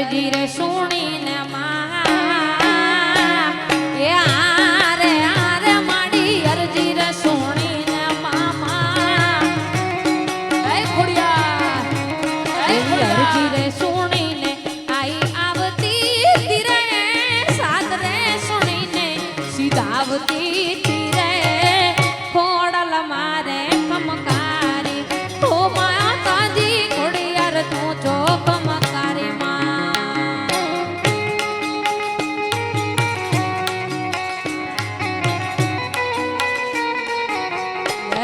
direção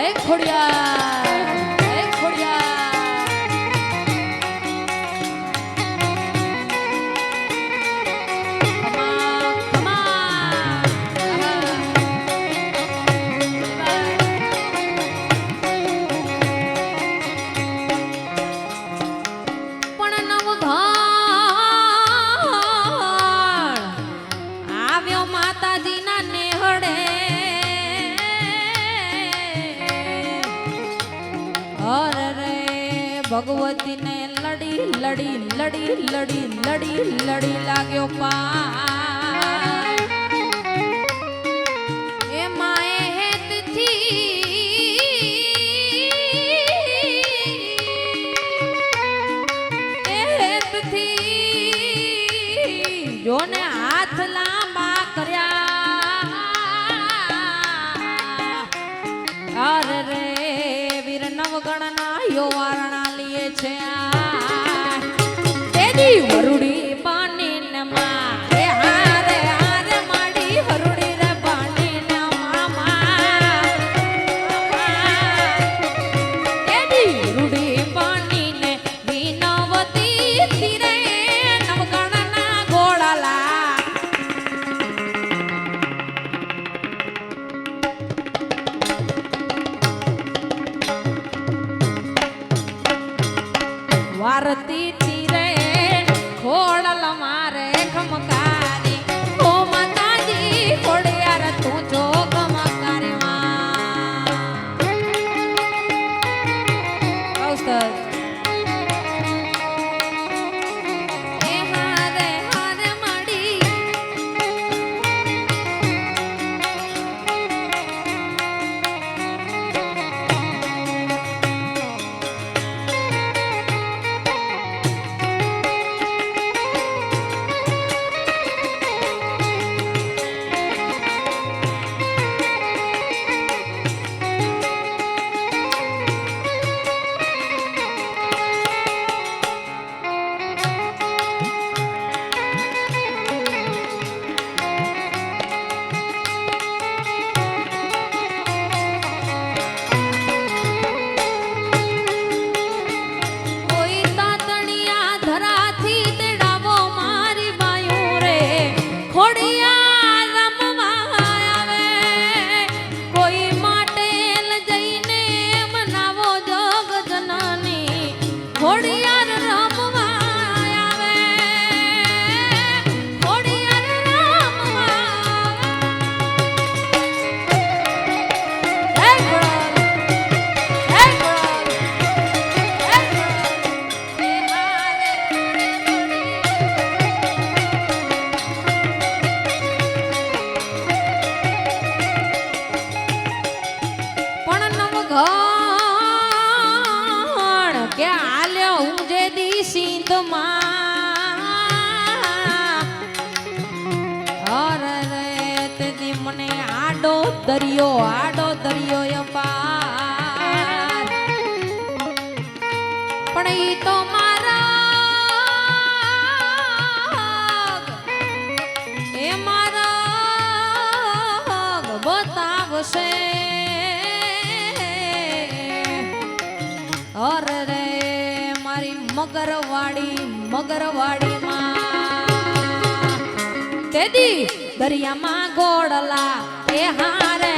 એમ ખોડિયા હર રે ભગવતીને લડી લડી લડી લડી લડી લડી લાગ્યો પા વરણના યો વારણા લીએ છે તેની વરુડી વારતી તીરે ખોડલ મારે ખમકારી. ઓ માતાજી ખોડિયાર તું જો ગમકારી માં મને આડો દરિયો આડો દરિયો અપાર પણ એ તો મગરવાડી મગરવાડીમાં તેદી દરિયામાં ગોડલા એ હારે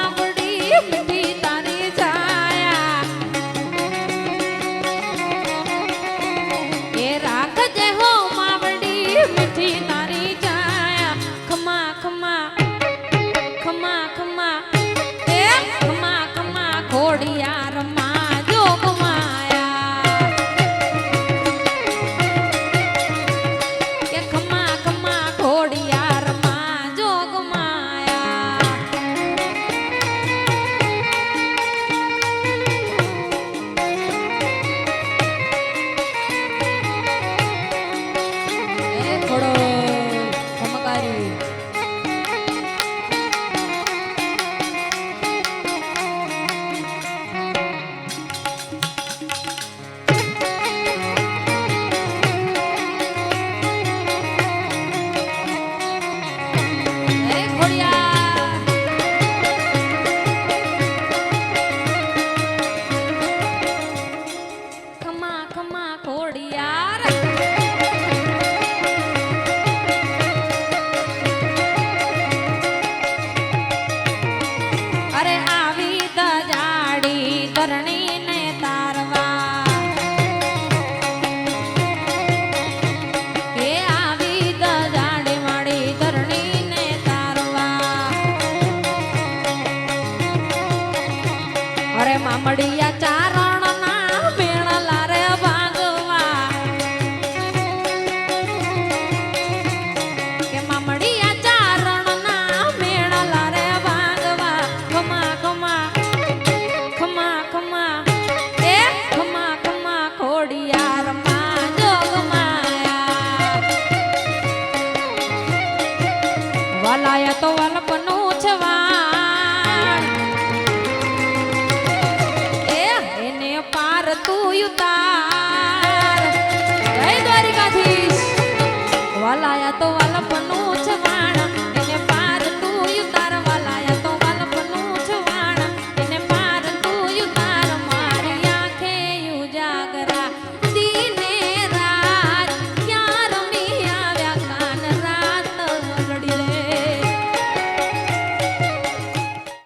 તારવા અરે મામડિયા ચાર